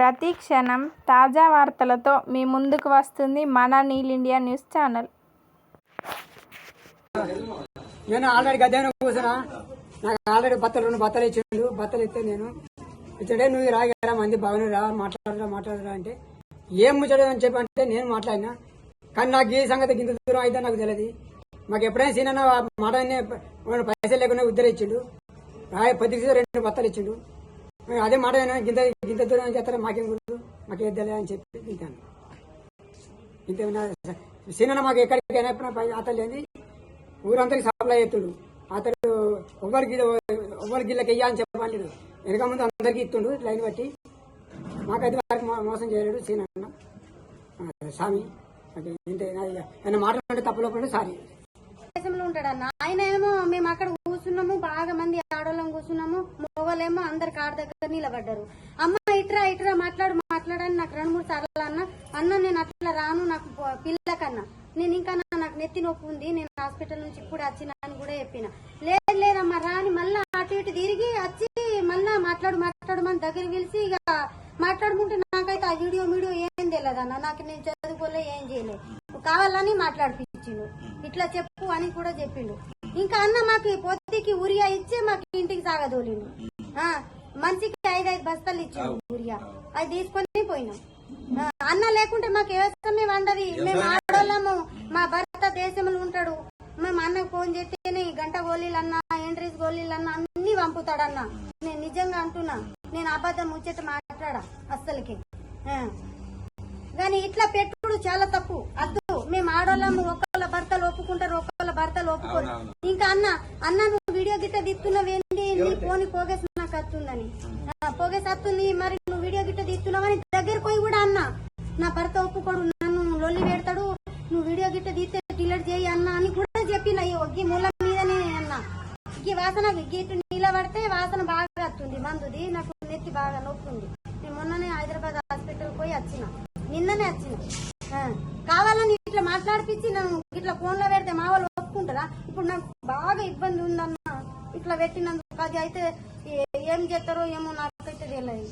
ప్రతి క్షణం తాజా వార్తలతో మీ ముందుకు వస్తుంది మన నీల్ ఇండియా న్యూస్ ఛానల్. నేను ఆల్రెడీ గద్దెన కూర్చున్నా. నాకు ఆల్రెడీ బత్తలు రెండు బత్తలు ఇచ్చిండు. బత్తలు ఇస్తే నేను ఇచ్చడే నువ్వు రాగారా మంది బాగానే రా మాట్లాడరా మాట్లాడరా అంటే ఏం ముచ్చడం అని చెప్పి అంటే నేను మాట్లాడినా. కానీ నాకు ఏ సంగతి ఇంత దూరం అయితే నాకు తెలియదు. మాకు ఎప్పుడైనా సీనన్న మాట పైసలు లేకుండా ఉద్దరించిండు రాయ పదికి రెండు బత్తలు ఇచ్చిండు. మేము అదే మాట వినా గింత గింత దూరం చేస్తారా? మాకేం గుర్తు? మాకేం తెలియదు అని చెప్పి ఇంతాను ఇంత సినిమా మాకు ఎక్కడికైనా అతను లేని ఊరందరికి సప్లై చేస్తుడు. అతడు ఎవరికి ఎవరి గిల్లకి వెయ్యాలని చెప్పాలి వెనక ముందు అందరికీ ఇస్తుండు లైన్ బట్టి. మాకైతే వారికి మోసం చేయలేడు సీనన్న. స్వామి అది ఆయన మాట్లాడే తప్పులో సారీ. ఉంటాడన్న ఆయన ఏమో మేము అక్కడ కూర్చున్నాము బాగా మంది ఆడవాళ్ళం కూర్చున్నాము. మగవాళ్ళేమో అందరు కాడ దగ్గర నిలబడ్డారు. అమ్మ ఇట్రా ఇట్రా మాట్లాడు మాట్లాడని నాకు రెండు మూడు సార్లు అన్న. అన్న నేను అట్లా రాను నాకు పిల్లకన్నా. నేను ఇంకా నాకు నెత్తి నొప్పి ఉంది నేను హాస్పిటల్ నుంచి ఇప్పుడు వచ్చిన అని కూడా చెప్పిన. లేదు లేదమ్మా రాని మళ్ళా అటు ఇటు తిరిగి వచ్చి మళ్ళా మాట్లాడు మాట్లాడు మన దగ్గర పిలిచి ఇక మాట్లాడుకుంటే నాకైతే ఆ వీడియో వీడియో ఏం తెలియదు అన్న. నాకు నేను చదువుకోలే ఏం చేయలేదు కావాలని మాట్లాడిపించిండు. ఇట్లా చెప్పు అని కూడా చెప్పిండు. ఇంకా అన్న మాకు పొద్దుకి ఉరియా ఇచ్చి మాకు ఇంటికి సాగదోలిండు. ఆ, మనిషికి ఐదైదు బస్తాలు ఇచ్చిండు ఉరియా అది తీసుకొని పోయినాం. అన్న లేకుంటే మాకు వ్యవసాయమే వండది. మేము ఆడోళ్ళము. మా భర్త దేశంలో ఉంటాడు. మేము అన్నకు ఫోన్ చేస్తేనే గంట గోళీలు అన్న ఎంట్రీస్ గోళీలు అన్న అన్ని పంపుతాడన్న. నేను నిజంగా అంటున్నా. నేను అబద్ధం ముచ్చట మాట్లాడా అస్సలకి. కానీ ఇట్లా పెట్టుడు చాలా తప్పు. అద్దు. మేము ఆడోళ్ళము ఒకళ్ళ భర్తలు ఒప్పుకుంటారు ఒకళ్ళ భర్తలు ఒప్పుకోరు. ఇంకా అన్న అన్న నువ్వు వీడియో గిట్ట తీస్తున్నావేంటి నీ ఫోన్ పోగేసి నాకు వస్తుందని ఆ, మరి నువ్వు వీడియో గిట్ట తీస్తున్నావని దగ్గర పోయి కూడా అన్నా. నా భర్త ఒప్పుకోడు నన్ను లొల్లి పెడతాడు నువ్వు వీడియో గిట్ట తీస్తే డిలీట్ చేయి అన్నా అని కూడా చెప్పిన. ఈ ఒగ్గి మూల మీదనే అన్నా. ఈ వాసన గీటు నిలబడితే వాసన బాగా వస్తుంది మందుది నాకు నెత్తి బాగా నొప్పుంది. నేను మొన్ననే హైదరాబాద్ హాస్పిటల్ పోయి వచ్చిన. నిన్ననే వచ్చిన. కావాలని ఇట్లా మాట్లాడిపించి నన్ను ఇట్లా ఫోన్లో పెడితే మా వాళ్ళు ఒప్పుకుంటారా? ఇప్పుడు నాకు బాగా ఇబ్బంది ఉందన్న. ఇట్లా పెట్టినందుకు అది అయితే ఏం చేస్తారో ఏమో నాకైతే తెలియదు